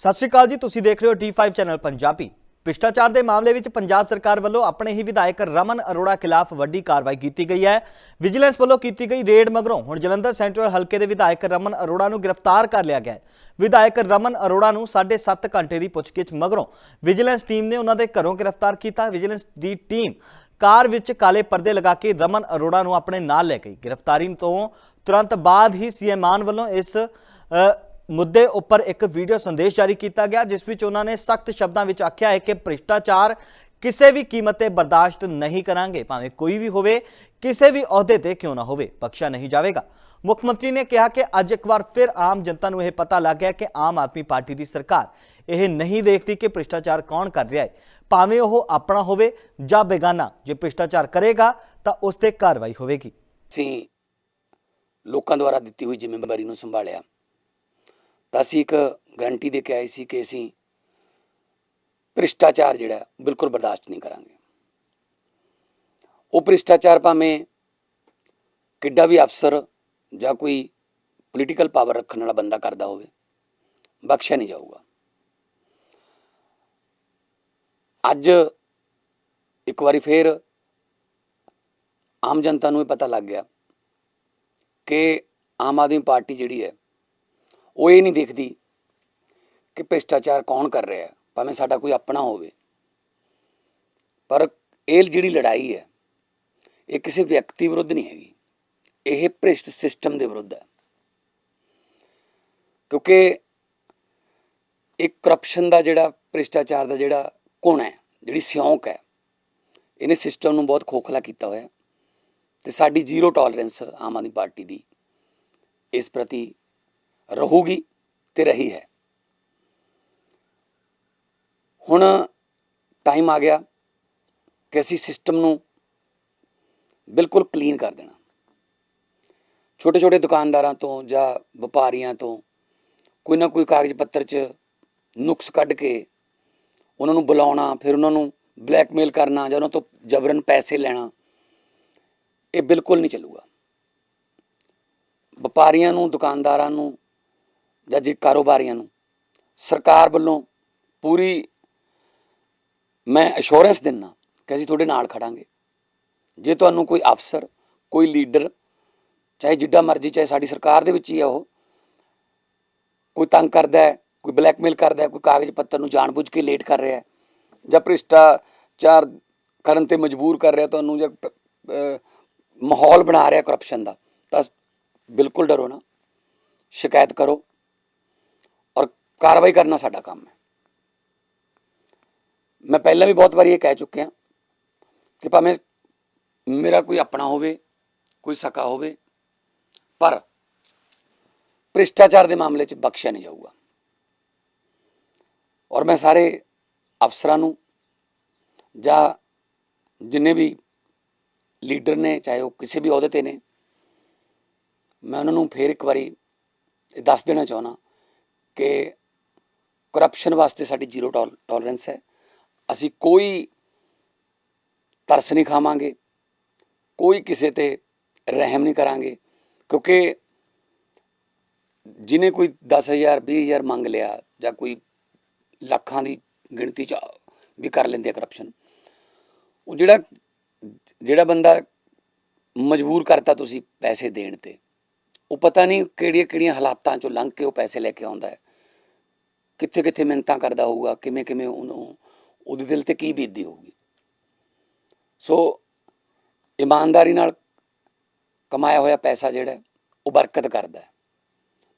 ਸਤਿ ਸ਼੍ਰੀ ਅਕਾਲ ਜੀ, ਤੁਸੀਂ ਦੇਖ ਰਹੇ ਹੋ D5 ਚੈਨਲ ਪੰਜਾਬੀ। ਭ੍ਰਿਸ਼ਟਾਚਾਰ ਦੇ ਮਾਮਲੇ ਵਿੱਚ ਪੰਜਾਬ ਸਰਕਾਰ ਵੱਲੋਂ ਆਪਣੇ ਹੀ ਵਿਧਾਇਕ ਰਮਨ ਅਰੋੜਾ ਖਿਲਾਫ ਵੱਡੀ ਕਾਰਵਾਈ ਕੀਤੀ ਗਈ ਹੈ। ਵਿਜੀਲੈਂਸ ਵੱਲੋਂ ਕੀਤੀ ਗਈ ਰੇਡ ਮਗਰੋਂ ਹੁਣ ਜਲੰਧਰ ਸੈਂਟਰਲ ਹਲਕੇ ਦੇ ਵਿਧਾਇਕ ਰਮਨ ਅਰੋੜਾ ਨੂੰ ਗ੍ਰਿਫਤਾਰ ਕਰ ਲਿਆ ਗਿਆ ਹੈ। ਵਿਧਾਇਕ ਰਮਨ ਅਰੋੜਾ ਨੂੰ 7.5 ਘੰਟੇ ਦੀ ਪੁੱਛਗਿੱਛ ਮਗਰੋਂ ਵਿਜੀਲੈਂਸ ਟੀਮ ਨੇ ਉਹਨਾਂ ਦੇ ਘਰੋਂ ਗ੍ਰਿਫਤਾਰ ਕੀਤਾ। ਵਿਜੀਲੈਂਸ ਦੀ ਟੀਮ ਕਾਰ ਵਿੱਚ ਕਾਲੇ ਪਰਦੇ ਲਗਾ ਕੇ ਰਮਨ ਅਰੋੜਾ ਨੂੰ ਆਪਣੇ ਨਾਲ ਲੈ ਗਈ। ਗ੍ਰਿਫਤਾਰੀ ਤੋਂ ਤੁਰੰਤ ਬਾਅਦ ਹੀ ਸੀਐਮ ਆਨ ਵੱਲੋਂ ਇਸ ਮੁੱਦੇ ਉੱਪਰ ਇੱਕ ਵੀਡੀਓ ਸੰਦੇਸ਼ ਜਾਰੀ ਕੀਤਾ ਗਿਆ, ਜਿਸ ਵਿੱਚ ਉਹਨਾਂ ਨੇ ਸਖਤ ਸ਼ਬਦਾਂ ਵਿੱਚ ਆਖਿਆ ਹੈ ਕਿ ਭ੍ਰਿਸ਼ਟਾਚਾਰ ਕਿਸੇ ਵੀ ਕੀਮਤ ਤੇ ਬਰਦਾਸ਼ਤ ਨਹੀਂ ਕਰਾਂਗੇ, ਭਾਵੇਂ ਕੋਈ ਵੀ ਹੋਵੇ, ਕਿਸੇ ਵੀ ਅਹੁਦੇ ਤੇ ਕਿਉਂ ਨਾ ਹੋਵੇ, ਬਖਸ਼ਿਆ ਨਹੀਂ ਜਾਵੇਗਾ। ਮੁੱਖ ਮੰਤਰੀ ਨੇ ਕਿਹਾ ਕਿ ਅੱਜ ਇੱਕ ਵਾਰ ਫਿਰ ਆਮ ਜਨਤਾ ਨੂੰ ਇਹ ਪਤਾ ਲੱਗ ਗਿਆ ਕਿ ਆਮ ਆਦਮੀ ਪਾਰਟੀ ਦੀ ਸਰਕਾਰ ਇਹ ਨਹੀਂ ਦੇਖਦੀ ਕਿ ਭ੍ਰਿਸ਼ਟਾਚਾਰ ਕੌਣ ਕਰ ਰਿਹਾ ਹੈ। ਭਾਵੇਂ ਉਹ ਆਪਣਾ ਹੋਵੇ ਜਾਂ ਬੇਗਾਨਾ, ਜੇ ਭ੍ਰਿਸ਼ਟਾਚਾਰ ਕਰੇਗਾ, ਤਾਂ ਉਸ ਤੇ ਕਾਰਵਾਈ ਹੋਵੇਗੀ। ਅਸੀਂ ਲੋਕਾਂ ਦੁਆਰਾ ਦਿੱਤੀ ਹੋਈ ਜ਼ਿੰਮੇਵਾਰੀ ਨੂੰ ਸੰਭਾਲਿਆ। ਤਾਂ ਅਸੀਂ ਇੱਕ ਗਰੰਟੀ ਦੇ ਕੇ ਆਏ ਸੀ ਕਿ ਅਸੀਂ ਭ੍ਰਿਸ਼ਟਾਚਾਰ ਜਿਹੜਾ ਬਿਲਕੁਲ ਬਰਦਾਸ਼ਤ ਨਹੀਂ ਕਰਾਂਗੇ। ਉਹ ਭ੍ਰਿਸ਼ਟਾਚਾਰ ਭਾਵੇਂ ਕਿੱਡਾ ਵੀ ਅਫਸਰ ਜਾਂ ਕੋਈ ਪੋਲੀਟੀਕਲ ਪਾਵਰ ਰੱਖਣ ਵਾਲਾ ਬੰਦਾ ਕਰਦਾ ਹੋਵੇ, ਬਖਸ਼ਿਆ ਨਹੀਂ ਜਾਊਗਾ। ਅੱਜ ਇੱਕ ਵਾਰੀ ਫੇਰ ਆਮ ਜਨਤਾ ਨੂੰ ਇਹ ਪਤਾ ਲੱਗ ਗਿਆ ਕਿ ਆਮ ਆਦਮੀ ਪਾਰਟੀ ਜਿਹੜੀ ਹੈ ਉਹ ਇਹ ਨਹੀਂ ਦੇਖਦੀ ਕਿ ਭ੍ਰਿਸ਼ਟਾਚਾਰ ਕੌਣ ਕਰ ਰਿਹਾ ਭਾਵੇਂ ਸਾਡਾ ਕੋਈ ਆਪਣਾ ਹੋਵੇ। ਪਰ ਇਹ ਜਿਹੜੀ ਲੜਾਈ ਹੈ, ਇਹ ਕਿਸੇ ਵਿਅਕਤੀ ਵਿਰੁੱਧ ਨਹੀਂ ਹੈਗੀ। ਇਹ ਭ੍ਰਿਸ਼ਟ ਸਿਸਟਮ ਦੇ ਵਿਰੁੱਧ ਹੈ। ਕਿਉਂਕਿ ਇੱਕ ਕਰਪਸ਼ਨ ਦਾ ਜਿਹੜਾ, ਭ੍ਰਿਸ਼ਟਾਚਾਰ ਦਾ ਜਿਹੜਾ ਕੋਣ ਹੈ, ਜਿਹੜੀ ਸਿਉਂਕ ਹੈ, ਇਹਨੇ ਸਿਸਟਮ ਨੂੰ ਬਹੁਤ ਖੋਖਲਾ ਕੀਤਾ ਹੋਇਆ ਹੈ। ਤੇ ਸਾਡੀ zero tolerance Aam Aadmi party ਦੀ ਇਸ ਪ੍ਰਤੀ ਰਹੂਗੀ ਤੇ ਰਹੀ ਹੈ। ਹੁਣ ਟਾਈਮ ਆ ਗਿਆ ਕਿ ਅਸੀਂ ਸਿਸਟਮ ਨੂੰ ਬਿਲਕੁਲ ਕਲੀਨ ਕਰ ਦੇਣਾ। ਛੋਟੇ ਛੋਟੇ ਦੁਕਾਨਦਾਰਾਂ ਤੋਂ ਜਾਂ ਵਪਾਰੀਆਂ ਤੋਂ ਕੋਈ ਨਾ ਕੋਈ ਕਾਗਜ਼ ਪੱਤਰ 'ਚ ਨੁਕਸ ਕੱਢ ਕੇ ਉਹਨਾਂ ਨੂੰ ਬੁਲਾਉਣਾ, ਫਿਰ ਉਹਨਾਂ ਨੂੰ ਬਲੈਕਮੇਲ ਕਰਨਾ ਜਾਂ ਉਹਨਾਂ ਤੋਂ ਜਬਰਨ ਪੈਸੇ ਲੈਣਾ, ਇਹ ਬਿਲਕੁਲ ਨਹੀਂ ਚੱਲੂਗਾ। ਵਪਾਰੀਆਂ ਨੂੰ, ਦੁਕਾਨਦਾਰਾਂ ਨੂੰ ਜਾਂ ਜੇ ਕਾਰੋਬਾਰੀਆਂ ਨੂੰ। ਸਰਕਾਰ ਵੱਲੋਂ ਪੂਰੀ ਮੈਂ ਅਸ਼ੋਰੈਂਸ ਦਿੰਨਾ ਕਿ ਅਸੀਂ ਤੁਹਾਡੇ ਨਾਲ ਖੜਾਂਗੇ। ਜੇ ਤੁਹਾਨੂੰ ਕੋਈ ਅਫਸਰ, ਕੋਈ ਲੀਡਰ, ਚਾਹੇ ਜਿੱਡਾ ਮਰਜ਼ੀ, ਚਾਹੇ ਸਾਡੀ ਸਰਕਾਰ ਦੇ ਵਿੱਚ ਹੀ ਆ ਉਹ, ਕੋਈ ਤੰਗ ਕਰਦਾ ਹੈ, ਕੋਈ ਬਲੈਕਮੇਲ ਕਰਦਾ ਹੈ, ਕੋਈ ਕਾਗਜ਼ ਪੱਤਰ ਨੂੰ ਜਾਣਬੁੱਝ ਕੇ ਲੇਟ ਕਰ ਰਿਹਾ ਹੈ, ਜਾਂ ਭ੍ਰਿਸ਼ਟਾਚਾਰ ਕਰਨ ਤੇ ਮਜਬੂਰ ਕਰ ਰਿਹਾ ਤੁਹਾਨੂੰ, ਜਾਂ ਮਾਹੌਲ ਬਣਾ ਰਿਹਾ ਕਰਪਸ਼ਨ ਦਾ, ਤਾਂ ਬਿਲਕੁਲ ਡਰੋ ਨਾ। ਸ਼ਿਕਾਇਤ ਕਰੋ। ਕਾਰਵਾਈ ਕਰਨਾ ਸਾਡਾ ਕੰਮ ਹੈ। ਮੈਂ ਪਹਿਲਾਂ ਵੀ ਬਹੁਤ ਵਾਰੀ ਇਹ ਕਹਿ ਚੁੱਕਿਆ ਕਿ ਭਾਵੇਂ ਮੇਰਾ ਕੋਈ ਆਪਣਾ ਹੋਵੇ, ਕੋਈ ਸਕਾ ਹੋਵੇ, ਪਰ ਭ੍ਰਿਸ਼ਟਾਚਾਰ ਦੇ ਮਾਮਲੇ 'ਚ ਬਖਸ਼ਿਆ ਨਹੀਂ ਜਾਊਗਾ। ਔਰ ਮੈਂ ਸਾਰੇ ਅਫਸਰਾਂ ਨੂੰ ਜਾਂ ਜਿੰਨੇ ਵੀ ਲੀਡਰ ਨੇ, ਚਾਹੇ ਉਹ ਕਿਸੇ ਵੀ ਅਹੁਦੇ ਤੇ ਨੇ, ਮੈਂ ਉਹਨਾਂ ਨੂੰ ਫੇਰ ਇੱਕ ਵਾਰੀ ਇਹ ਦੱਸ ਦੇਣਾ ਚਾਹੁੰਦਾ ਕਿ ਕਰਪਸ਼ਨ ਵਾਸਤੇ ਸਾਡੀ ਜ਼ੀਰੋ ਟੋਲਰੈਂਸ ਹੈ। ਅਸੀਂ ਕੋਈ ਤਰਸ ਨਹੀਂ ਖਾਵਾਂਗੇ, ਕੋਈ ਕਿਸੇ ਤੇ ਰਹਿਮ ਨਹੀਂ ਕਰਾਂਗੇ, ਕਿਉਂਕਿ ਜਿਨੇ ਕੋਈ 10000 20000 ਮੰਗ ਲਿਆ ਜਾਂ ਕੋਈ ਲੱਖਾਂ ਦੀ ਗਿਣਤੀ ਚ ਵੀ ਕਰ ਲੈਂਦੇ ਆ ਕਰਪਸ਼ਨ ਉਹ ਜਿਹੜਾ ਜਿਹੜਾ ਬੰਦਾ ਮਜਬੂਰ ਕਰਤਾ ਤੁਸੀਂ ਪੈਸੇ ਦੇਣ ਤੇ, ਉਹ ਪਤਾ ਨਹੀਂ ਕਿਹੜੀਆਂ ਕਿਹੜੀਆਂ ਹਾਲਾਤਾਂ ਚੋਂ ਲੰਘ ਕੇ ਉਹ ਪੈਸੇ ਲੈ ਕੇ ਆਉਂਦਾ ਹੈ। ਕਿੱਥੇ ਕਿੱਥੇ ਮਿਹਨਤਾਂ ਕਰਦਾ ਹੋਊਗਾ ਕਿਵੇਂ ਕਿਵੇਂ ਉਹਨੂੰ, ਉਹਦੇ ਦਿਲ ਤੇ ਕੀ ਬੀਤਦੀ ਹੋਊਗੀ। ਸੋ ਇਮਾਨਦਾਰੀ ਨਾਲ ਕਮਾਇਆ ਹੋਇਆ ਪੈਸਾ ਜਿਹੜਾ, ਉਹ ਬਰਕਤ ਕਰਦਾ ਹੈ।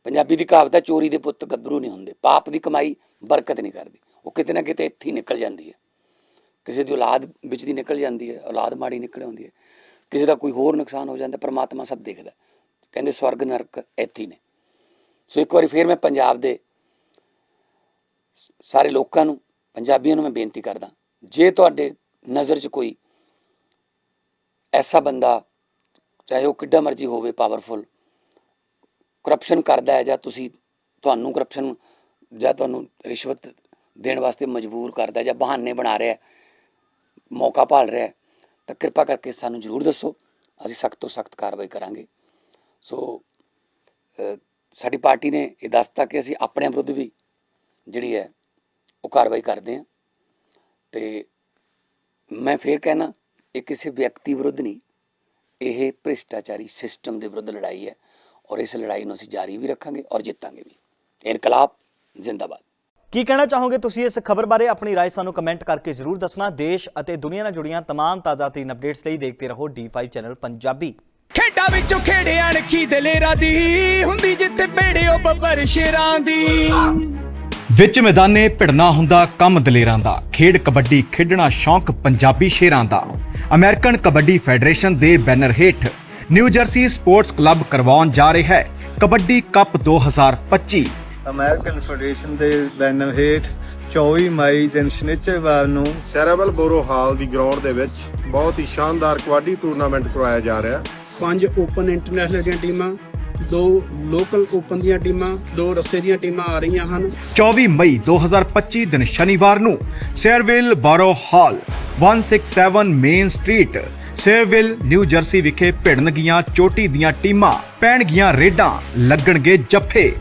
ਪੰਜਾਬੀ ਦੀ ਕਹਾਵਤ ਹੈ, ਚੋਰੀ ਦੇ ਪੁੱਤ ਗੱਭਰੂ ਨਹੀਂ ਹੁੰਦੇ। ਪਾਪ ਦੀ ਕਮਾਈ ਬਰਕਤ ਨਹੀਂ ਕਰਦੀ। ਉਹ ਕਿਤੇ ਨਾ ਕਿਤੇ ਇੱਥੇ ਨਿਕਲ ਜਾਂਦੀ ਹੈ। ਕਿਸੇ ਦੀ ਔਲਾਦ ਵਿੱਚ ਦੀ ਨਿਕਲ ਜਾਂਦੀ ਹੈ, ਔਲਾਦ ਮਾੜੀ ਨਿਕਲ ਆਉਂਦੀ ਹੈ। ਕਿਸੇ ਦਾ ਕੋਈ ਹੋਰ ਨੁਕਸਾਨ ਹੋ ਜਾਂਦਾ, ਪਰਮਾਤਮਾ ਸਭ ਦੇਖਦਾ ਕਹਿੰਦੇ ਸਵਰਗ ਨਰਕ ਇੱਥੇ ਨੇ। ਸੋ ਇੱਕ ਵਾਰੀ ਫੇਰ ਮੈਂ ਪੰਜਾਬ ਦੇ ਸਾਰੇ ਲੋਕਾਂ ਨੂੰ, ਪੰਜਾਬੀਆਂ ਨੂੰ ਮੈਂ ਬੇਨਤੀ ਕਰਦਾ, ਜੇ ਤੁਹਾਡੇ ਨਜ਼ਰ 'ਚ ਕੋਈ ਐਸਾ ਬੰਦਾ, ਚਾਹੇ ਉਹ ਕਿੱਡਾ ਮਰਜ਼ੀ ਹੋਵੇ ਪਾਵਰਫੁਲ ਕਰਪਸ਼ਨ ਕਰਦਾ ਹੈ ਜਾਂ ਤੁਸੀਂ ਤੁਹਾਨੂੰ ਕਰਪਸ਼ਨ ਜਾਂ ਤੁਹਾਨੂੰ ਰਿਸ਼ਵਤ ਦੇਣ ਵਾਸਤੇ ਮਜਬੂਰ ਕਰਦਾ ਜਾਂ ਬਹਾਨੇ ਬਣਾ ਰਿਹਾ, ਮੌਕਾ ਭਾਲ ਰਿਹਾ, ਤਾਂ ਕਿਰਪਾ ਕਰਕੇ ਸਾਨੂੰ ਜ਼ਰੂਰ ਦੱਸੋ, ਅਸੀਂ ਸਖਤ ਤੋਂ ਸਖਤ ਕਾਰਵਾਈ ਕਰਾਂਗੇ। ਸੋ ਸਾਡੀ ਪਾਰਟੀ ਨੇ ਇਹ ਦੱਸਤਾ ਕਿ ਅਸੀਂ ਆਪਣੇ ਵਿਰੁੱਧ ਵੀ ਜਿਹੜੀ ਹੈ ਉਹ ਕਾਰਵਾਈ ਕਰਦੇ ਆ ਤੇ ਮੈਂ ਫੇਰ ਕਹਿਣਾ ਇਹ ਕਿਸੇ ਵਿਅਕਤੀ ਵਿਰੁੱਧ ਨਹੀਂ ਇਹ ਭ੍ਰਿਸ਼ਟਾਚਾਰੀ ਸਿਸਟਮ ਦੇ ਵਿਰੁੱਧ ਲੜਾਈ ਹੈ ਔਰ ਇਸ ਲੜਾਈ ਨੂੰ ਅਸੀਂ ਜਾਰੀ ਵੀ ਰੱਖਾਂਗੇ ਔਰ ਜਿੱਤਾਂਗੇ ਵੀ ਇਨਕਲਾਬ ਜ਼ਿੰਦਾਬਾਦ ਕੀ ਕਹਿਣਾ ਚਾਹੋਗੇ ਤੁਸੀਂ ਇਸ ਖਬਰ ਬਾਰੇ ਆਪਣੀ رائے ਸਾਨੂੰ ਕਮੈਂਟ ਕਰਕੇ ਜ਼ਰੂਰ ਦੱਸਣਾ ਦੇਸ਼ ਅਤੇ ਦੁਨੀਆ ਨਾਲ ਜੁੜੀਆਂ तमाम ਤਾਜ਼ਾ ਤਰੀਨ ਅਪਡੇਟਸ ਲਈ ਦੇਖਦੇ ਰਹੋ D5 ਚੈਨਲ ਪੰਜਾਬੀ ਖੇਡਾਂ ਵਿੱਚੋਂ ਖੇਡੇ ਅਣਖੀ ਦਲੇਰਾ ਦੀ ਹੁੰਦੀ ਜਿੱਥੇ ਭੇੜਿਓ ਬੱਬਰ ਸ਼ੇਰਾਂ ਦੀ ਵਿੱਚ ਮੈਦਾਨੇ ਭਿੜਨਾ ਹੁੰਦਾ ਕੰਮ ਦਲੇਰਾਂ ਦਾ। ਖੇਡ ਕਬੱਡੀ ਖੇਡਣਾ ਸ਼ੌਂਕ ਪੰਜਾਬੀ ਸ਼ੇਰਾਂ ਦਾ। ਅਮਰੀਕਨ ਕਬੱਡੀ ਫੈਡਰੇਸ਼ਨ ਦੇ ਬੈਨਰ ਹੇਠ ਨਿਊ ਜਰਸੀ ਸਪੋਰਟਸ ਕਲੱਬ ਕਰਵਾਉਣ ਜਾ ਰਿਹਾ ਹੈ। ਕਬੱਡੀ ਕੱਪ 2025 ਅਮਰੀਕਨ ਫੈਡਰੇਸ਼ਨ ਦੇ ਬੈਨਰ ਹੇਠ 24 ਮਈ ਦਿਨ ਸ਼ਨੀਚਰਵਾਰ ਨੂੰ ਸੈਰਾਬਲ ਬੋਰੋ ਹਾਲ ਦੀ ਗਰਾਊਂਡ ਦੇ ਵਿੱਚ ਬਹੁਤ ਹੀ ਸ਼ਾਨਦਾਰ ਕਬੱਡੀ ਟੂਰਨਾਮੈਂਟ ਕਰਵਾਇਆ ਜਾ ਰਿਹਾ। ਹੈ ਪੰਜ ਓਪਨ ਇੰਟਰਨੈਸ਼ਨਲ ਦੀਆਂ ਟੀਮਾਂ ਦੋ ਲੋਕਲ ਓਪਨ ਦੀਆਂ ਟੀਮਾਂ ਦੋ ਰੱਸੇ ਦੀਆਂ ਟੀਮਾਂ ਆ ਰਹੀਆਂ ਹਨ। 24 ਮਈ 2025 ਦਿਨ ਸ਼ਨੀਵਾਰ ਨੂੰ Sayreville borough hall 167 main street Sayreville New Jersey ਵਿਖੇ ਭਿੜਨਗੀਆਂ ਚੋਟੀ ਦੀਆਂ ਟੀਮਾਂ ਪੈਣਗੀਆਂ ਰੇਡਾਂ ਲੱਗਣਗੇ ਜੱਫੇ।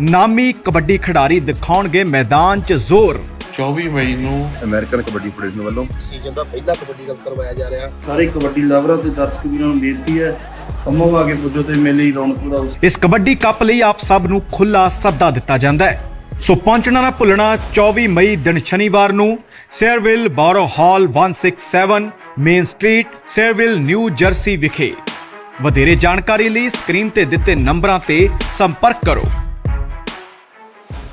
ਨਾਮੀ ਕਬੱਡੀ ਖਿਡਾਰੀ ਦਿਖਾਉਣਗੇ ਮੈਦਾਨ 'ਚ ਜ਼ੋਰ। 24 ਮਈ ਨੂੰ ਅਮਰੀਕਨ ਕਬੱਡੀ ਫੈਡਰੇਸ਼ਨ ਵੱਲੋਂ ਸੀਜ਼ਨ ਦਾ ਪਹਿਲਾ ਕਬੱਡੀ ਕੱਪ ਕਰਵਾਇਆ ਜਾ ਰਿਹਾ। ਸਾਰੇ ਕਬੱਡੀ ਲਵਰਾਂ ਤੇ ਦਰਸ਼ਕ ਵੀਰਾਂ ਨੂੰ ਬੇਨਤੀ ਹੈ ਕੰਮੋਂ ਆ ਕੇ ਪੁੱਜੋ ਤੇ ਮੇਲੇ ਦੀ ਰੌਣਕ ਵਧਾਓ। ਇਸ ਕਬੱਡੀ ਕੱਪ ਲਈ ਆਪ ਸਭ ਨੂੰ ਖੁੱਲਾ ਸੱਦਾ ਦਿੱਤਾ ਜਾਂਦਾ ਹੈ। ਸੋ ਪਹੁੰਚਣਾ ਨਾ ਭੁੱਲਣਾ 24 ਮਈ ਦਿਨ ਸ਼ਨੀਵਾਰ ਨੂੰ Sayreville borough hall 167 main street, Sayreville New Jersey ਵਿਖੇ। ਵਧੇਰੇ ਜਾਣਕਾਰੀ ਲਈ ਸਕਰੀਨ ਤੇ ਦਿੱਤੇ ਨੰਬਰਾਂ ਤੇ ਸੰਪਰਕ ਕਰੋ।